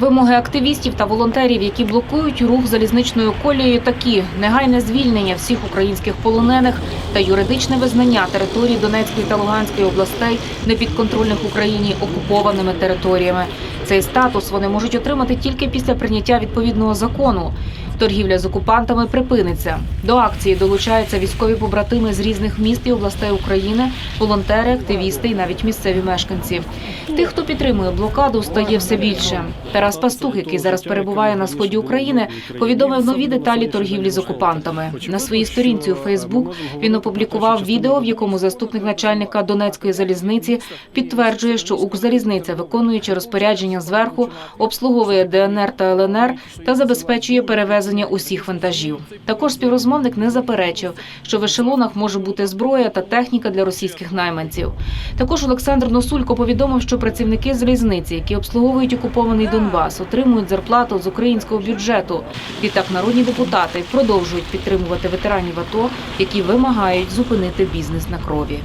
Вимоги активістів та волонтерів, які блокують рух залізничною колією, такі негайне звільнення всіх українських полонених та юридичне визнання територій Донецької та Луганської областей непідконтрольних Україні окупованими територіями. Цей статус вони можуть отримати тільки після прийняття відповідного закону. Торгівля з окупантами припиниться. До акції долучаються військові побратими з різних міст і областей України, волонтери, активісти і навіть місцеві мешканці. Тих, хто підтримує блокаду, стає все більше. Тарас Пастух, який зараз перебуває на сході України, повідомив нові деталі торгівлі з окупантами. На своїй сторінці у Фейсбук він опублікував відео, в якому заступник начальника Донецької залізниці підтверджує, що Укрзалізниця, виконуючи розпорядження зверху, обслуговує ДНР та ЛНР та забезпечує перевезення усіх вантажів. Також співрозмовник не заперечив, що в ешелонах може бути зброя та техніка для російських найманців. Також Олександр Носулько повідомив, що працівники залізниці, які обслуговують окупований Донбас, отримують зарплату з українського бюджету. Відтак народні депутати продовжують підтримувати ветеранів АТО, які вимагають зупинити бізнес на крові.